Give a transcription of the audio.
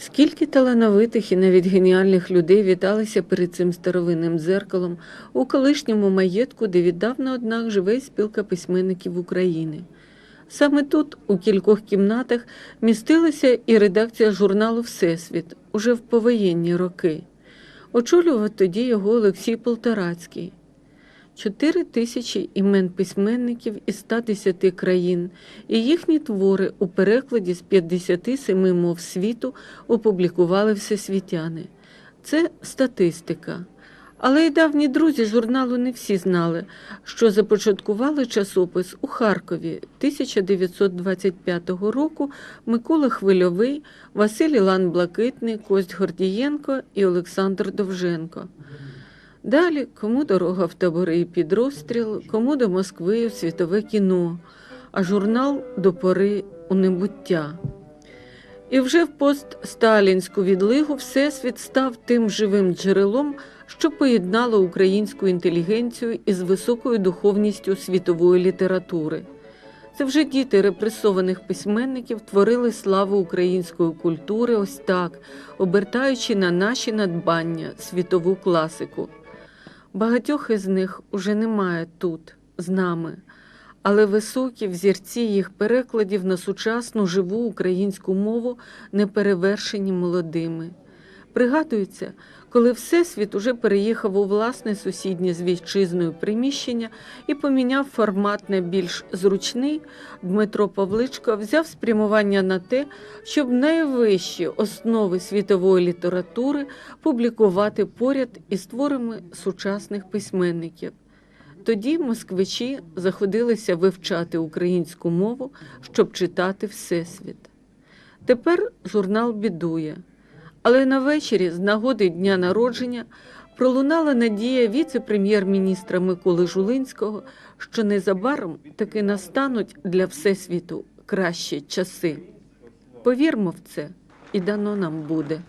Скільки талановитих і навіть геніальних людей віталися перед цим старовинним дзеркалом у колишньому маєтку, де віддавна, однак, живе спілка письменників України. Саме тут, у кількох кімнатах, містилася і редакція журналу Всесвіт уже в повоєнні роки. Очолював тоді його Олексій Полторацький. Чотири тисячі імен письменників із 110 країн і їхні твори у перекладі з 57 мов світу опублікували всесвітяни. Це статистика. Але й давні друзі журналу не всі знали, що започаткували часопис у Харкові 1925 року Микола Хвильовий, Василь Ілан Блакитний, Кость Гордієнко і Олександр Довженко. Далі кому дорога в табори і під розстріл, кому до Москви у світове кіно, а журнал до пори у небуття. І вже в постсталінську відлигу Всесвіт став тим живим джерелом, що поєднало українську інтелігенцію із високою духовністю світової літератури. Це вже діти репресованих письменників творили славу української культури ось так, обертаючи на наші надбання світову класику. Багатьох із них уже немає тут, з нами, але високі взірці їх перекладів на сучасну живу українську мову не перевершені молодими. Пригадується, коли Всесвіт уже переїхав у власне сусіднє з вітчизною приміщення і поміняв формат на більш зручний, Дмитро Павличко взяв спрямування на те, щоб найвищі основи світової літератури публікувати поряд із творами сучасних письменників. Тоді москвичі заходилися вивчати українську мову, щоб читати Всесвіт. Тепер журнал бідує. Але на вечері, з нагоди дня народження, пролунала надія віце-прем'єр-міністра Миколи Жулинського, що незабаром таки настануть для Всесвіту кращі часи. Повірмо в це, і дано нам буде.